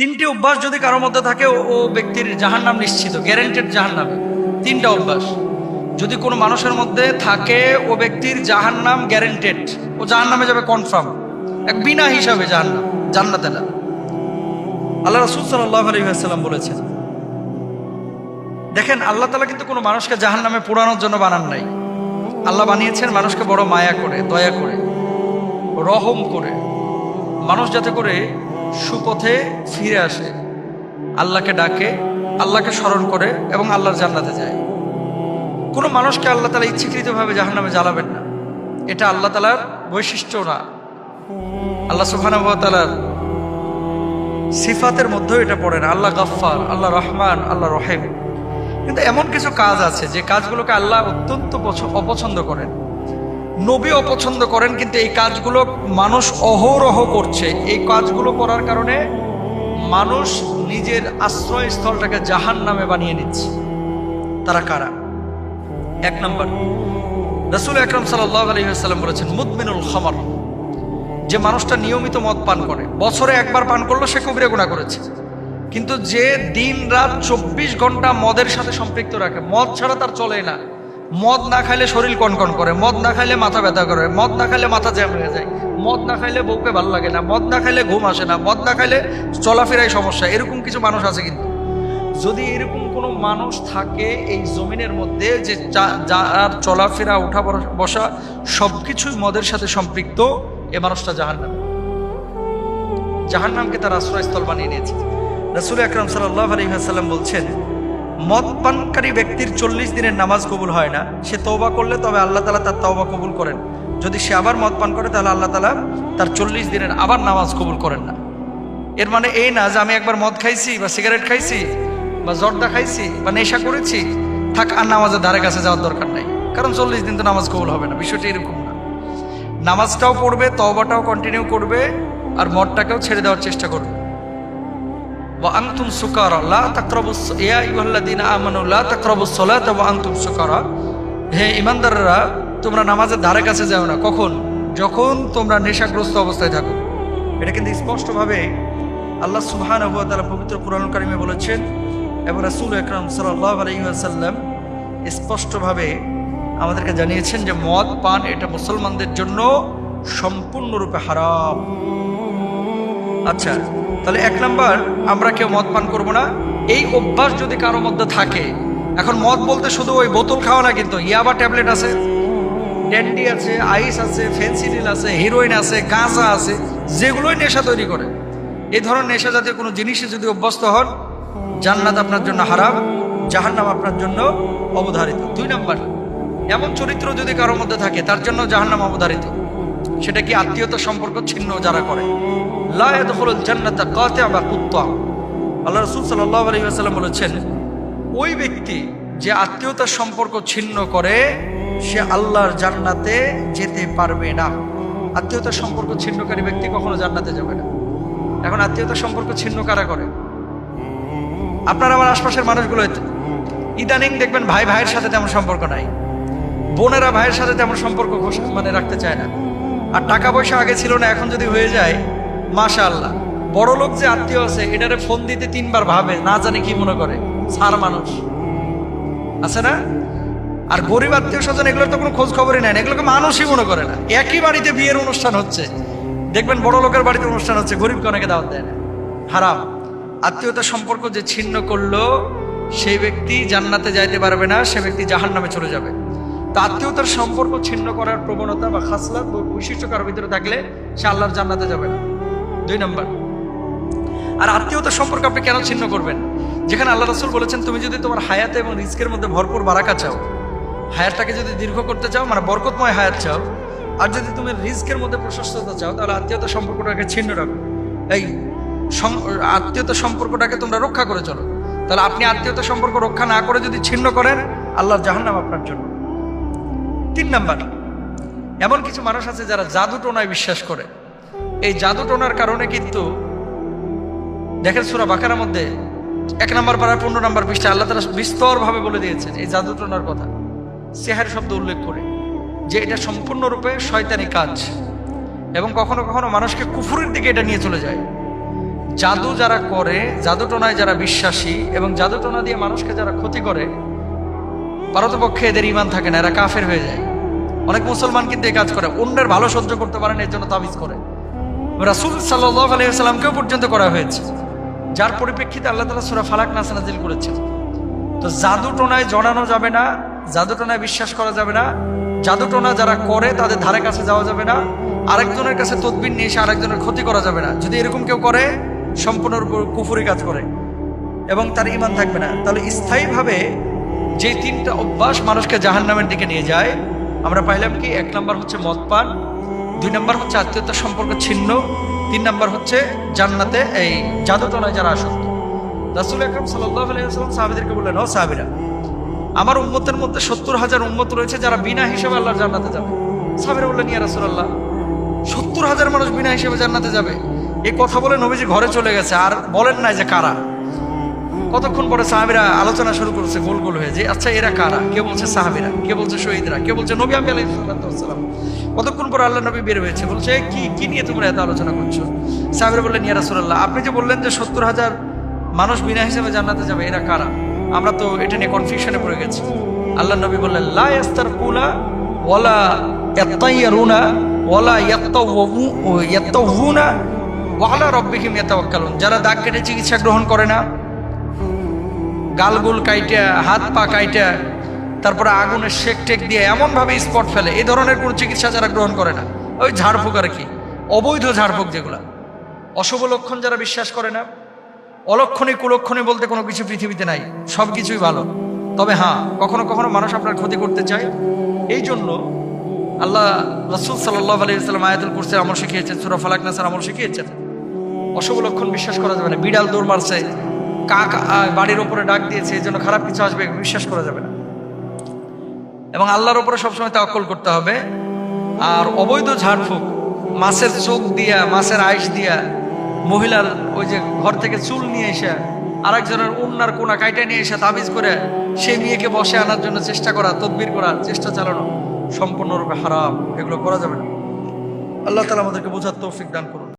তিনটি অভ্যাস যদি কারোর মধ্যে থাকে, ও- ব্যক্তির জাহান নাম নিশ্চিত গ্যারেন্টেড জাহান নামে তিনটা অভ্যাস। যদি কোনো মানুষের মধ্যে থাকে, ও ব্যক্তির জাহান নাম গ্যারেন্টেড ও জাহান নামে যাবে কনফার্ম এক বিনা হিসাবে জাহান নাম জান্নাতে আল্লাহ রসুল সাল্লাহ আলহিহাসাল্লাম বলেছেন, দেখেন, আল্লাহ তালা কিন্তু কোনো মানুষকে জাহান নামে পোড়ানোর জন্য বানান নাই। আল্লাহ বানিয়েছেন মানুষকে বড় মায়া করে, দয়া করে, রহম করে। মানুষ যাতে করে সুপথে ফিরে আসে। আল্লাহকে ডাকে, আল্লাহকে স্মরণ করে এবং আল্লাহর জান্নাতে যায়। কোনো মানুষকে আল্লাহ তালা ইচ্ছাকৃতভাবে জাহান নামে জ্বালাবেন না। এটা আল্লাহ তালার বৈশিষ্ট্য না। আল্লাহ সুবহানাহু সিফাতের মধ্যেও এটা পড়ে না। আল্লাহ গাফফার, আল্লাহ রহমান, আল্লাহ রহেম। কিন্তু এমন কিছু কাজ আছে যে কাজগুলোকে আল্লাহ অত্যন্ত অপছন্দ করেন। নবী অপছন্দ করেন, কিন্তু এই কাজগুলো মানুষ অহরহ করছে। এই কাজগুলো করার কারণে মানুষ নিজের আশ্রয়স্থলটাকে জাহান নামে বানিয়ে নিচ্ছে। তারা কারা? এক নম্বর, রসুল আকরম আলহিহাল্লাম বলেছেন, মুদমিনুল খামার, যে মানুষটা নিয়মিত মদ পান করে, বছরে একবার পান করল, সে কবিরে গুণা করেছে। কিন্তু যে দিন রাত চব্বিশ ঘণ্টা মদের সাথে সম্পৃক্ত রাখে, মদ ছাড়া তার চলে না। মদ না খাইলে শরীর কনকন করে, মদ না খাইলে মাথা ব্যথা করে, মদ না খাইলে মাথা জ্যাম হয়ে যায়। মদ না খাইলে বউকে ভালো লাগে না, মদ না খাইলে ঘুম আসে না, মদ না খাইলে চলাফেরাই সমস্যা, এরকম কিছু মানুষ আছে কিন্তু। যদি এরকম কোনো মানুষ থাকে এই জমিনের মধ্যে যে যার চলাফেরা, উঠা বসা- সব কিছুই মদের সাথে সম্পৃক্ত, এ মানুষটা জাহান্নাম। জাহান্নামকে তার আশ্রয়স্থল বানিয়ে নিয়েছে। রসুল আকরম সাল্লাহ আলহিহাসাল্লাম বলছেন মদ পানকারী ব্যক্তির চল্লিশ দিনের নামাজ কবুল হয় না, সে তওবা করলে তবে আল্লাহ তালা তার তওবা কবুল করেন। যদি সে আবার মদ পান করে, তাহলে আল্লাহ তালা তার চল্লিশ দিনের আবার নামাজ কবুল করেন না। এর মানে এই না যে আমি একবার মদ খাইছি বা সিগারেট খাইছি বা জর্দা খাইছি বা নেশা করেছি, থাক আর নামাজের ধারে কাছে যাওয়ার দরকার নাই। কারণ চল্লিশ দিন তো নামাজ কবুল হবে না, বিষয়টা এরকম না। নামাজটাও পড়বে, তওবাটাও কন্টিনিউ করবে, আর মদটাকেও ছেড়ে দেওয়ার চেষ্টা করবে। আনতুম সুকারা, লা তাকরাবুস ইয়া আইয়ুহাল্লাযীনা আমানু, লা তাকরাবুস সালাতা ওয়া আনতুম সুকারা। হে ইমানদাররা তোমরা নামাজের ধারে কাছে যাও না। কখন? যখন তোমরা নেশাগ্রস্ত অবস্থায় থাকো। এটা কিন্তু স্পষ্টভাবে আল্লাহ সুবহানাহু ওয়া তাআলা পবিত্র কুরআন কারিমে বলেছেন, এবং রাসূল আকরাম সাল্লাল্লাহু আলাইহি ওয়াসাল্লাম স্পষ্টভাবে আমাদেরকে জানিয়েছেন যে, মদ, পান এটা মুসলমানদের জন্য সম্পূর্ণরূপে হারাম। আচ্ছা তাহলে এক নাম্বার, আমরা কেউ মদ পান করব না। এই অভ্যাস যদি কারও মধ্যে থাকে, এখন মদ বলতে শুধু ওই বোতল খাওয়া না কিন্তু, ইয়াবা ট্যাবলেট আছে, ড্যান্ডি আছে, আইস আছে ফেন্সিডিল আছে, হিরোইন আছে, গাঁজা আছে, যেগুলোই নেশা তৈরি করে। এই ধরনের নেশা জাতীয় কোনো জিনিসে যদি অভ্যস্ত হন, জান্নাত আপনার জন্য হারাম, জাহান্নাম আপনার জন্য অবধারিত। দুই নাম্বার, এমন চরিত্র যদি কারোর মধ্যে থাকে, তার জন্য জাহান্নাম অবধারিত। সেটা কি আত্মীয়তা সম্পর্ক ছিন্ন যারা করে? লা জান্নাতা কুত্তা। আল্লাহ রাসূল আলাইহি ওয়াসাল্লাম বলেছেন, ওই ব্যক্তি যে আত্মীয়তার সম্পর্ক ছিন্ন করে, সে আল্লাহর জান্নাতে যেতে পারবে না। আত্মীয়তার সম্পর্ক ছিন্নকারী ব্যক্তি কখনো জান্নাতে যাবে না। এখন আত্মীয়তার সম্পর্ক ছিন্ন কারা করে? আপনার আমার আশপাশের মানুষগুলো ইদানিং দেখবেন ভাই ভাইয়ের সাথে তেমন সম্পর্ক নাই। বোনেরা ভাইয়ের সাথে তেমন সম্পর্ক মানে রাখতে চায় না। আর টাকা পয়সা আগে ছিল না, এখন যদি হয়ে যায় মাশা আল্লাহ বড় লোক যে আত্মীয় আছে, এটারে ফোন দিতে তিনবার ভাবে, না জানে কি মনে করে। সার মানুষ। আছে না? আর গরিব আত্মীয় স্বজন, এগুলোর তো কোনো খোঁজ খবরই নেয় না। এগুলোকে মানুষই মনে করে না। একই বাড়িতে বিয়ের অনুষ্ঠান হচ্ছে। দেখবেন বড় লোকের বাড়িতে অনুষ্ঠান হচ্ছে, গরিবকে অনেকে দাওয়াত দেয় না। হারাম। আত্মীয়তার সম্পর্ক যে ছিন্ন করল, সেই ব্যক্তি জান্নাতে যাইতে পারবে না, সে ব্যক্তি জাহান নামে চলে যাবে। আত্মীয়তার সম্পর্ক ছিন্ন করার প্রবণতা বা খাসলাত বা বৈশিষ্ট্য কারোর ভিতরে থাকলে সে আল্লাহর জান্নাতে যাবে না। দুই নম্বর। আর আত্মীয়তার সম্পর্ক আপনি কেন ছিন্ন করবেন? যেখানে আল্লাহ রসুল বলেছেন, তুমি যদি তোমার হায়াতে এবং রিস্কের মধ্যে ভরপুর বারাকা চাও, হায়াতটাকে যদি দীর্ঘ করতে চাও মানে বরকতময় হায়াত চাও, আর যদি তুমি রিস্কের মধ্যে প্রশস্ততা চাও, তাহলে আত্মীয়তা সম্পর্কটাকে ছিন্ন রাখো। এই আত্মীয়তা সম্পর্কটাকে তোমরা রক্ষা করে চলো। তাহলে আপনি আত্মীয়তা সম্পর্ক রক্ষা না করে যদি ছিন্ন করেন আল্লাহর জাহান্নাম আপনার জন্য। তিন নাম্বার, এমন কিছু মানুষ আছে যারা জাদু টোনায় বিশ্বাস করে। এই জাদু টোনার কারণে কিন্তু দেখেন সুরা বাকার মধ্যে এক নম্বর পাড়ার পনেরো নম্বর পৃষ্ঠা আল্লাহ তারা বিস্তরভাবে বলে দিয়েছেন এই জাদু টোনার কথা। সেহার শব্দ উল্লেখ করে যে এটা সম্পূর্ণরূপে শয়তানি কাজ এবং কখনো কখনো মানুষকে কুফুরের দিকে এটা নিয়ে চলে যায়। জাদু যারা করে জাদুটোনায় যারা বিশ্বাসী এবং জাদুটোনা দিয়ে মানুষকে যারা ক্ষতি করে পারতপক্ষে এদের ইমান থাকে না, এরা কাফের হয়ে যায়। অনেক মুসলমান কিন্তু এই কাজ করে, অন্যের ভালো সহ্য করতে পারে না এর জন্য তাবিজ করে। রাসুল সাল্লাহ আলাইসাল্লামকেও পর্যন্ত করা হয়েছে। যার পরিপ্রেক্ষিতে আল্লাহ তালা সুরা ফালাক নাসা নাজিল করেছেন। তো জাদুটোনায় জড়ানো যাবে না, জাদুটোনায় বিশ্বাস করা যাবে না, জাদুটোনা যারা করে তাদের ধারে কাছে যাওয়া যাবে না, আরেকজনের কাছে তদবির নিয়ে এসে আরেকজনের ক্ষতি করা যাবে না। যদি এরকম কেউ করে, সম্পূর্ণ কুফুরি কাজ করে এবং তার ইমান থাকবে না। তাহলে স্থায়ীভাবে যে তিনটা অভ্যাস মানুষকে জাহান্নামের দিকে নিয়ে যায়, আমরা পাইলাম কি, এক নম্বর হচ্ছে মদ পান, দুই নম্বর হচ্ছে আত্মীয়তার সম্পর্ক ছিন্ন, তিন নম্বর হচ্ছে জান্নাতে এই জাদুতলায় যারা আসক্ত। রাসুল আকরম আলাইসাল্লাম সাহাবিদেরকে বললেন, ও সাহাবিরা, আমার উম্মতের মধ্যে সত্তর হাজার উম্মত রয়েছে যারা বিনা হিসেবে আল্লাহর জান্নাতে যাবে। সাহাবিরা বললেন, ইয়া রাসুল আল্লাহ সত্তর হাজার মানুষ বিনা হিসেবে জান্নাতে যাবে। এই কথা বলে নবীজি ঘরে চলে গেছে, আর বলেন নাই যে কারা? কতক্ষণ পরে সাহাবিরা আলোচনা শুরু করেছে গোল গোল হয়ে যে আচ্ছা এরা কারা? কে বলছে সাহাবিরা? কে বলছে শহীদরা? কে বলছে নবী আমি আলাইসালাম কতক্ষণ পরে আল্লাহ নবী বের হয়েছে? বলছে, কি কি নিয়ে তোমরা এত আলোচনা করছ? সাহাবিরা বললেন, ইয়া রাসূলুল্লাহ, আপনি যে বললেন যে সত্তর হাজার মানুষ বিনা হিসেবে জান্নাতে যাবে, এরা কারা? আমরা তো এটা নিয়ে কনফিউশনে পড়ে গেছি। আল্লাহ নবী বললেন, লা ইয়াস্তারকুনা ওয়ালা ইয়াত্তাইয়ারুনা ওয়ালা ইয়াত্তাওয়ু ইয়াত্তাওয়ুনা ওয়ালা রব্বিহিম ইয়াতাওয়াক্কালুন। যারা দাগ কেটে চিকিৎসা গ্রহণ করে না গালগুল কাইটা, হাত পা কাইটা, তারপরে আগুনের শেক টেক দিয়ে এমনভাবে স্পট ফেলে। এই ধরনের কোনো চিকিৎসা যারা গ্রহণ করে না। ওই ঝাড়ফুঁক আর কি। অবৈধ ঝাড়ফুঁক যেগুলা। অশুভ লক্ষণ যারা বিশ্বাস করে না, অলক্ষণী কুলক্ষণী বলতে কোনো কিছু পৃথিবীতে নাই। সব কিছুই ভালো। তবে হ্যাঁ কখনো কখনো মানুষ আপনার ক্ষতি করতে চায়। এই জন্য আল্লাহ রসুল সাল্লাহ আলাইসাল্লাম আয়াতুল কুরসের আমল শিখিয়েছেন, সুরা নাসার আমল শিখিয়েছেন। অশুভ লক্ষণ বিশ্বাস করা যাবে না। বিড়াল দৌড় মারছে কাক বাড়ির ওপরে ডাক দিয়েছে এই জন্য খারাপ কিছু আসবে, বিশ্বাস করা যাবে না। এবং আল্লাহর ওপরে সবসময় তাওয়াক্কুল করতে হবে। আর অবৈধ ঝাড়ফুঁক, মাছের চোখ দিয়া, মাছের আইস দিয়া, মহিলার ওই যে ঘর থেকে চুল নিয়ে এসে, আরেকজনের উন্নার কোনা কাইটা নিয়ে এসে তাবিজ করে, সেই মেয়েকে বসে আনার জন্য চেষ্টা করা, তদবির করার চেষ্টা চালানো, সম্পূর্ণরূপে হারাম, এগুলো করা যাবে না। আল্লাহ তালা আমাদেরকে বোঝার তৌফিক দান করুন।